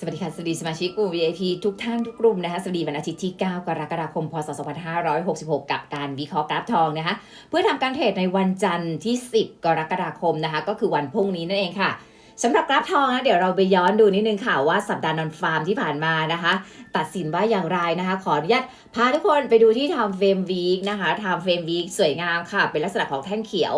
สวัสดีค่ะสวัสดีสมาชิกกลุ่ม VIP ทุกท่านทุกกลุ่มนะคะสวัสดีวันอาทิตย์ที่ 9 กรกฎาคม พศ 2566 กับการวิเคราะห์กราฟทองนะคะ เพื่อทำการเทรดในวันจันทร์ที่ 10 กรกฎาคมนะคะ ก็คือวันพรุ่งนี้นั่นเองค่ะสำหรับกราฟทองนะเดี๋ยวเราไปย้อนดูนิดนึงค่ะว่าสัปดาห์นอนฟาร์มที่ผ่านมานะคะ ตัดสินว่าอย่างไรนะคะ ขออนุญาตพาทุกคนไปดูที่ Time Frame Week นะคะ Time Frame Week สวยงามค่ะ เป็นลักษณะของแท่งเขียว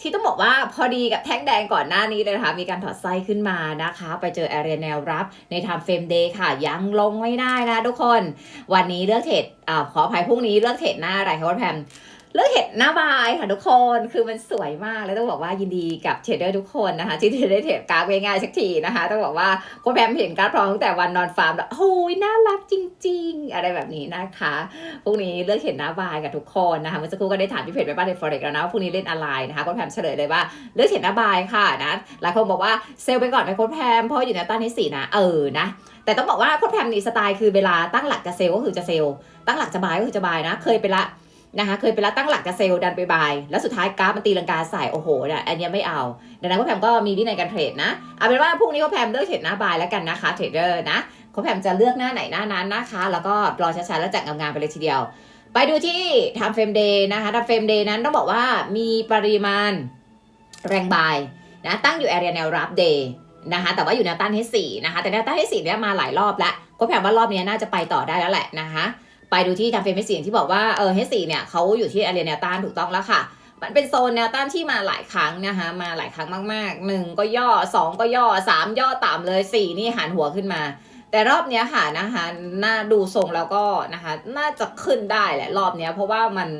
ที่ต้องบอกว่าพอดีกับแท่งแดงก่อนหน้านี้เลยนะคะ มีการถอดไส้ขึ้นมานะคะ ไปเจอแอเรียแนวรับในทำเฟรมเดย์ค่ะ ยังลงไม่ได้นะทุกคน วันนี้เลือกเทรดอ่าขออภัยพรุ่งนี้เลือกเทรดหน้าอะไรคะว่าแพม เลือกเห็ดหน้าบายค่ะทุกคนคือมันสวยมากแล้วต้องบอกว่ายินดีกับเทรดเดอร์ทุกคนนะคะ ที่ได้เทรดกราฟง่ายๆสักทีนะคะ ต้องบอกว่าคุณแพมเห็นกราฟทองตั้งแต่วันนอนฟาร์มแล้วโอ้ยน่ารักจริง ๆ อะไรแบบนี้นะคะพรุ่งนี้เลือกเห็นหน้าบายกับทุกคนนะคะเมื่อสักครู่ก็ได้ถามพี่เพจไปบ้านในฟอเร็กแล้วนะว่าพรุ่งนี้เล่นอะไรนะคะคุณแพมเฉลยเลยว่าเลือกเห็นหน้าบายค่ะนะหลายคนบอกว่าเซลไปก่อนนะคุณแพมเพราะอยู่ในต้านที่สี่นะเออนะแต่ต้องบอกว่าโค้ดแพมนี่สไตล์คือเวลาตั้งหลักจะเซลก็คือจะเซลตั้งหลักจะบายก็คือจะบายนะ เคยไปละ นะคะเคยไปละตั้งหลักจะเซลดันไปบาย แล้วสุดท้ายกราฟมันตีลังกาใส่โอ้โหเนี่ยอันนี้ไม่เอา ดังนั้นโค้ดแพมก็มีวินัยการเทรดนะเอาเป็นว่าพรุ่งนี้โค้ดแพมเลือกเทรดหน้าบายแล้วกันนะคะเทรดเดอร์นะโค้ดแพมจะเลือกหน้าไหนหน้านั้นนะคะ แล้วก็รอช้าๆแล้วจัดงานๆไปเลยทีเดียว ไปดูที่ time frame day นะคะ time frame day นั้นต้องบอกว่ามีปริมาณแรงบายนะตั้งอยู่ area แนวรับ day นะคะแต่ว่าอยู่แนวต้านที่สี่นะคะแต่แนวต้านที่สี่เนี่ยมาหลายรอบแล้วก็แผนว่ารอบนี้น่าจะไปต่อได้แล้วแหละนะคะ ไปดูที่ทำเฟรมเฮสี่ที่บอกว่าเออเฮสีเนี่ยเขาอยู่ที่อารีแนวต้านถูกต้องแล้วค่ะมันเป็นโซนแนวต้านที่มาหลายครั้งนะคะ มาหลายครั้งมากๆหนึ่งก็ย่อสองก็ย่อสามย่อต่ำเลยสี่นี่หันหัวขึ้นมา แต่รอบเนี้ยค่ะนะคะน่าดูทรงแล้วก็นะคะ น่าจะขึ้นได้แหละรอบเนี้ยเพราะว่ามัน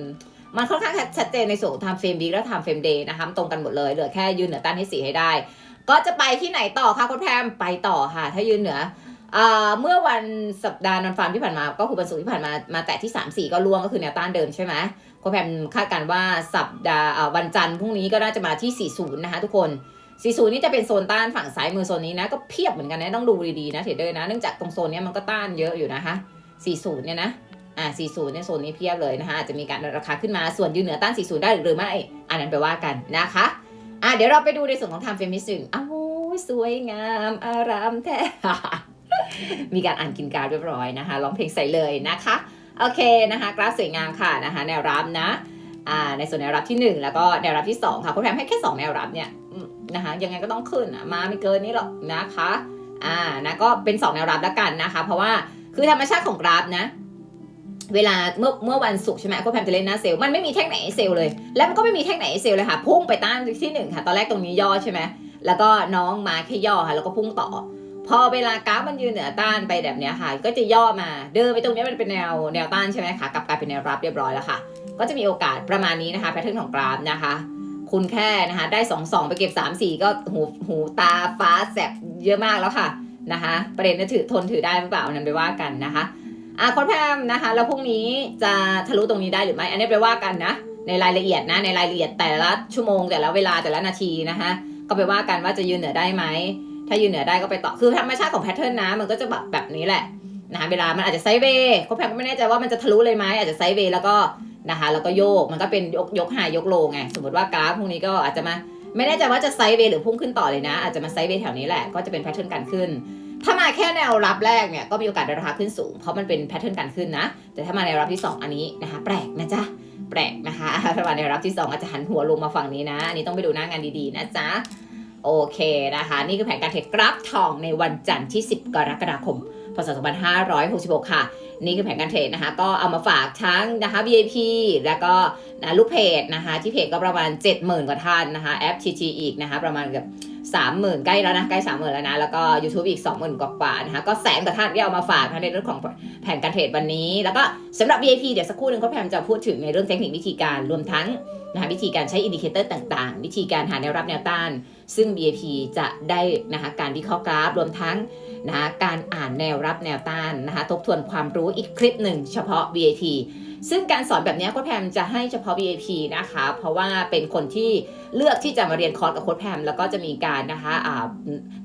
มันค่อนข้างชัดเจนในส่วนของ time frame week และ time frame day นะคะตรงกันหมดเลยเหลือแค่ยืนเหนือต้านที่สีให้ได้ ก็จะไปที่ไหนต่อคะคุณแพมไปต่อค่ะ ถ้ายืนเหนือ เมื่อวันสัปดาห์นันฟาร์มที่ผ่านมา ก็คือวันศุกร์ที่ผ่านมามาแตะที่ 3 4 ก็ล่วงก็คือแนวต้านเดิมใช่ไหมคุณแพมคาดการณ์ว่าสัปดาห์วันจันทร์พรุ่งนี้ก็น่าจะมาที่ 40 นะคะทุกคน 40 นี่จะเป็นโซนต้านฝั่งซ้ายมือโซนนี้นะ ก็เพียบเหมือนกันนะต้องดูดีๆนะเทรดเดอร์นะเนื่องจากตรงโซนนี้มันก็ต้านเยอะอยู่นะคะ 40 เนี่ยนะอ่า40เนี่ยโซนนี้เพียบเลยนะคะอาจจะมีการราคาขึ้นมาส่วนยืนเหนือต้าน 40 ได้หรือไม่ อันนั้นไปว่ากันนะคะอะเดี๋ยวเราไปดูในส่วนของ time frame นิดนึงอ้าวสวยงามอารามแท้ มีการอ่านกินการเรียบร้อยนะคะร้องเพลงใส่เลยนะคะ โอเคนะคะ กราฟสวยงามค่ะนะคะ แนวรับนะอ่าในส่วนแนวรับที่ 1 แล้วก็แนวรับที่ 2 ค่ะคุณแพมให้แค่ 2 แนวรับเนี่ยนะคะยังไงก็ต้องขึ้นมาไม่เกินนี้หรอกนะคะอ่านะก็เป็น 2 แนวรับแล้วกันนะคะ เพราะว่าคือธรรมชาติของกราฟนะเวลาเมื่อเมื่อวันศุกร์ใช่ไหมคุณแพมจะเล่นหน้าเซลล์มันไม่มีแท่งไหนเซลล์เลย แล้วมันก็ไม่มีแท่งไหนเซลล์เลยค่ะ พุ่งไปต้านที่หนึ่งค่ะ ตอนแรกตรงนี้ย่อใช่ไหมแล้วก็น้องมาแค่ย่อค่ะ แล้วก็พุ่งต่อ พอเวลากราฟมันยืนเหนือต้านไปแบบนี้ค่ะ ก็จะย่อมาเดินไปตรงนี้มันเป็นแนวแนวต้านใช่ไหมคะกลับกลายเป็นแนวรับเรียบร้อยแล้วค่ะ ก็จะมีโอกาสประมาณนี้นะคะแพทเทิร์นของกราฟนะคะ คุณแค่นะคะได้2อสองไปเก็บ 3 4 ก็หูหูตาฟ้าแสบเยอะมากแล้วค่ะนะคะประเด็นจะถือทนถือได้หรือเปล่านั้นไปว่ากันนะคะอะคนแพมนะคะ แล้วพรุ่งนี้จะทะลุตรงนี้ได้หรือไม่อันนี้ไปว่ากันนะในรายละเอียดนะในรายละเอียดแต่ละชั่วโมงแต่ละเวลาแต่ละนาทีนะคะก็ไปว่ากันว่าจะยืนเหนือได้ไหม ถ้ายืนเหนือได้ก็ไปต่อ คือธรรมชาติของแพทเทิร์นนะ มันก็จะแบบแบบนี้แหละนะคะเวลามันอาจจะไซเวย์คนแพมก็ไม่แน่ใจว่ามันจะทะลุเลยไหมอาจจะไซเวย์แล้วก็นะคะแล้วก็โยกมันก็เป็นยกยกหายยกโลไงสมมติว่ากราฟพวกนี้ก็อาจจะมาไม่แน่ใจว่าจะไซเวย์หรือพุ่งขึ้นต่อเลยนะ อาจจะมาไซเวย์แถวนี้แหละก็จะเป็นแพทเทิร์นการขึ้น ถ้ามาแค่แนวรับแรกเนี่ยก็มีโอกาสได้ราคาขึ้นสูง เพราะมันเป็นแพทเทิร์นการขึ้นนะ แต่ถ้ามาแนวรับที่ 2 อันนี้นะคะ แปลกนะจ๊ะแปลกนะคะถ้ามาแนวรับที่ 2 อาจจะหันหัวลงมาฝั่งนี้นะอันนี้ต้องไปดูหน้างานดีๆนะจ๊ะ โอเคนะคะ นี่คือแผนการเทรดกราฟทองในวันจันทร์ที่ 10 กรกฎาคม พศ 2566 ค่ะ นี่คือแผนการเทรดนะคะ ก็เอามาฝากทั้งนะคะ VIP แล้วก็นะลูกเพจนะคะ ที่เพจก็ประมาณ 70,000 กว่าท่านนะคะแอป TG อีกนะคะ ประมาณเกือบ30,000 ใกล้แล้วนะ ใกล้ 30,000 แล้วนะ แล้วก็ YouTube อีก 20,000 กว่าๆนะคะ ก็แสนกว่าท่านที่เอามาฝากในเรื่องของแผนการเทรดวันนี้ แล้วก็สำหรับ VIP เดี๋ยวสักครู่หนึ่งเขาแพมจะพูดถึงในเรื่องเทคนิควิธีการรวมทั้ง นะคะวิธีการใช้อินดิเคเตอร์ต่างๆ วิธีการหาแนวรับแนวต้าน ซึ่ง BAP จะได้นะคะการวิเคราะห์กราฟรวมทั้งนะคะการอ่านแนวรับแนวต้านนะคะทบทวนความรู้อีกคลิปหนึ่งเฉพาะ BAP ซึ่งการสอนแบบนี้โค้ดแพมจะให้เฉพาะ VIP นะคะ เพราะว่าเป็นคนที่เลือกที่จะมาเรียนคอร์สกับโค้ดแพมแล้วก็จะมีการนะคะ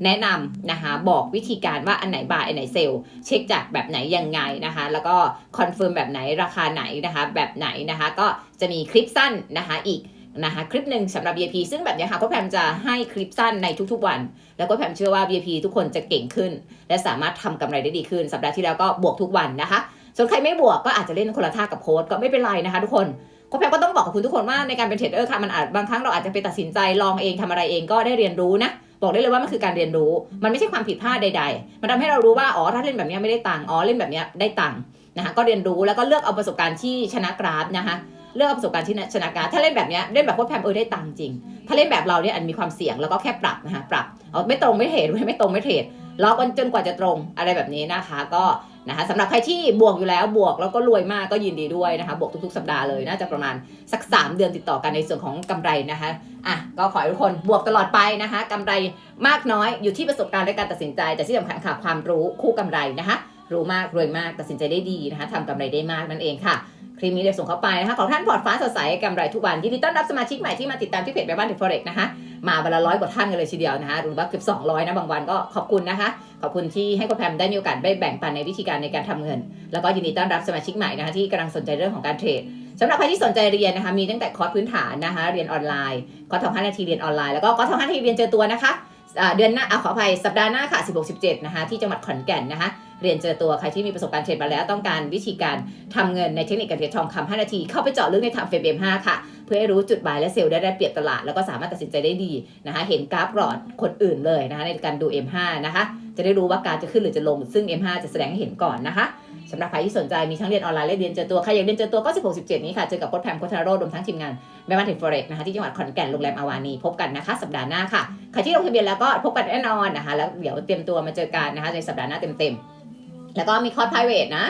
แนะนำนะคะบอกวิธีการว่าอันไหนบายอันไหนเซลล์เช็คจากแบบไหนยังไงนะคะ แล้วก็คอนเฟิร์มแบบไหนราคาไหนนะคะ แบบไหนนะคะก็จะมีคลิปสั้นนะคะอีกนะคะคลิปหนึ่งสำหรับ VIP ซึ่งแบบนี้ค่ะก็แพมจะให้คลิปสั้นในทุกๆวัน แล้วก็แพมเชื่อว่า VIP ทุกคนจะเก่งขึ้น และสามารถทำกำไรได้ดีขึ้น สัปดาห์ที่แล้วก็บวกทุกวันนะคะ ส่วนใครไม่บวกก็อาจจะเล่นคนละท่ากับโค้ดก็ไม่เป็นไรนะคะทุกคนก็แพมก็ต้องบอกกับคุณทุกคนว่าในการเป็นเทรดเดอร์ค่ะมันอาจบางครั้งเราอาจจะไปตัดสินใจลองเองทำอะไรเองก็ได้เรียนรู้นะบอกได้เลยว่ามันคือการเรียนรู้ มันไม่ใช่ความผิดพลาดใด ๆ มันทำให้เรารู้ว่าอ๋อถ้าเล่นแบบนี้ไม่ได้ตังค์อ๋อเล่นแบบนี้ได้ตังค์นะคะก็เรียนรู้แล้วก็เลือกเอาประสบการณ์ที่ชนะกราฟนะคะเลือกเอาประสบการณ์ที่ชนะกราฟถ้าเล่นแบบนี้เล่นแบบโค้ชแพมเออได้ตังค์จริง ถ้าเล่นแบบเราเนี่ยอันมีความเสี่ยงแล้วก็แค่ปรับนะคะปรับเอาไม่ตรงไม่เทรดไม่ตรงไม่เทรดรอกันจนกว่าจะตรงอะไรแบบนี้นะคะ ก็ นะคะสำหรับใครที่บวกอยู่แล้วบวกแล้วก็รวยมากก็ยินดีด้วยนะคะ บวกทุกๆ สัปดาห์เลยน่าจะประมาณสัก 3 เดือนติดต่อกันในส่วนของกำไรนะคะอะก็ขอให้ทุกคนบวกตลอดไปนะคะกำไรมากน้อยอยู่ที่ประสบการณ์และการตัดสินใจ แต่ที่สำคัญค่ะความรู้คู่กำไรนะคะรู้มากรวยมากตัดสินใจได้ดีนะคะทำกำไรได้มากนั่นเองค่ะคลิปนี้เดี๋ยวส่งเข้าไปนะคะของท่านพอร์ตฟ้าสดใสกำไรทุกวันยินดีต้อนรับสมาชิกใหม่ที่มาติดตามที่เพจแม่บ้านเดฟเฟอเรกนะคะ มาวันละร้อยกว่าท่านกันเลยทีเดียวนะคะหรือว่าเกือบ200 นะบางวันก็ขอบคุณนะคะ ขอบคุณที่ให้คุณแพมได้มีโอกาสได้แบ่งปันในวิธีการในการทำเงิน แล้วก็ยินดีต้อนรับสมาชิกใหม่นะคะที่กำลังสนใจเรื่องของการเทรดสำหรับใครที่สนใจเรียนนะคะมีตั้งแต่คอร์สพื้นฐานนะคะเรียนออนไลน์คอร์สทำ5นาทีเรียนออนไลน์แล้วก็คอร์สทำ5นาทีเรียนเจอตัวนะคะเดือนหน้าอขออภัยสัปดาห์หน้าค่ะ 16-17 นะคะ ที่จังหวัดขอนแก่นนะคะ เรียนเจอตัวใครที่มีประสบการณ์เทรดมาแล้วต้องการวิธีการทำเงินในเทคนิคการเทรดทองคำ5นาที เข้าไปเจาะลึกในทำเฟรม5ค่ะ เพื่อให้รู้จุดบายและเซลล์ได้ได้เปรียบตลาด แล้วก็สามารถตัดสินใจได้ดีนะคะเห็นกราฟกรอดคนอื่นเลยนะคะในการดู M5 นะคะจะได้รู้ว่าการจะขึ้นหรือจะลง ซึ่ง M5 จะแสดงให้เห็นก่อนนะคะสำหรับใครที่สนใจมีทั้งเรียนออนไลน์และเรียนเจอตัวใครอยากเรียนเจอตัวก็ 16 17 นี้ค่ะ เจอกับโค้ชแพมโค้ชธนาโรจน์รวมทั้งทีมงานแม่บ้านเทรดฟอเร็กนะคะที่จังหวัดขอนแก่นโรงแรมอาวานีพบกันนะคะ สัปดาห์หน้าค่ะใครที่ลงทะเบียนแล้วก็พบกันแน่นอนนะคะแล้วเดี๋ยวเตรียมตัวมาเจอกันนะคะในสัปดาห์หน้าเต็มๆแล้วก็มีคอร์ส private นะ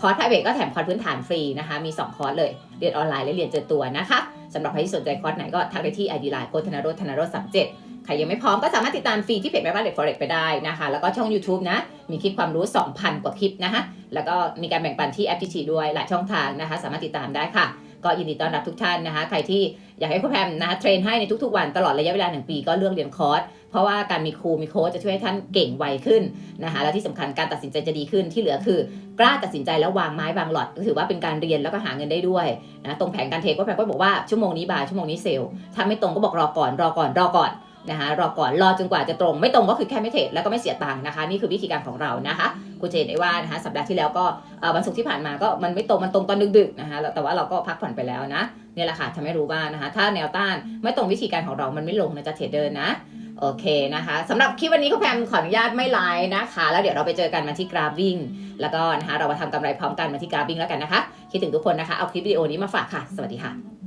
คอร์สไพรเวทก็แถมคอร์สพื้นฐานฟรีนะคะ มี 2 คอร์สเลย เรียนออนไลน์และเรียนเจอตัวนะคะสำหรับใครที่สนใจคอร์สไหนก็ทักไปที่ไอดีไลน์โคธนารสธนารสามเจ็ดใครยังไม่พร้อมก็สามารถติดตามฟรีที่เพจแม่บ้านเด็ก forex ไปได้นะคะ แล้วก็ช่อง YouTube นะ มีคลิปความรู้ 2,000 กว่าคลิปนะคะแล้วก็มีการแบ่งปันที่แอป t ด้วยหลายช่องทางนะคะ สามารถติดตามได้ค่ะ ก็ยินดีต้อนรับทุกท่านนะคะ ใครที่อยากให้ครูแพมนะคะเทรนให้ในทุกๆวันตลอดระยะเวลา1ปีก็เลือกเรียนคอร์สเพราะว่าการมีครูมีโค้ชจะช่วยให้ท่านเก่งไวขึ้นนะคะและที่สำคัญการตัดสินใจจะดีขึ้นที่เหลือคือกล้าตัดสินใจแล้ววางไม้วางหลอดก็ถือว่าเป็นการเรียนแล้วก็หาเงินได้ด้วยนะตรงแผนการเทรดก็แพมก็บอกว่าชั่วโมงนี้บายชั่วโมงนี้เซลล์ถ้าไม่ตรงก็บอกรอก่อนรอก่อนรอก่อน นะคะรอก่อนรอจนกว่าจะตรง ไม่ตรงก็คือแค่ไม่เทรดแล้วก็ไม่เสียตังค์นะคะ นี่คือวิธีการของเรานะคะคุณเห็นได้ว่านะคะสัปดาห์ที่แล้วก็วันศุกร์ที่ผ่านมาก็มันไม่ตรงมันตรงตอนดึกๆนะคะแต่ว่าเราก็พักผ่อนไปแล้วนะเนี่ยแหละค่ะทำให้รู้ว่านะคะ ถ้าแนวต้านไม่ตรงวิธีการของเรามันไม่ลงนะจะเทรดเดอร์นะโอเคนะคะสำหรับคลิปวันนี้คุณแพมขออนุญาตไม่ไลน์นะคะ แล้วเดี๋ยวเราไปเจอกันมาที่กราฟวิ่ง แล้วก็นะคะเรามาทำกำไรพร้อมกันมาที่กราฟวิ่งแล้วกันนะคะ คิดถึงทุกคนนะคะ เอาคลิปวิดีโอนี้มาฝากค่ะ สวัสดีค่ะ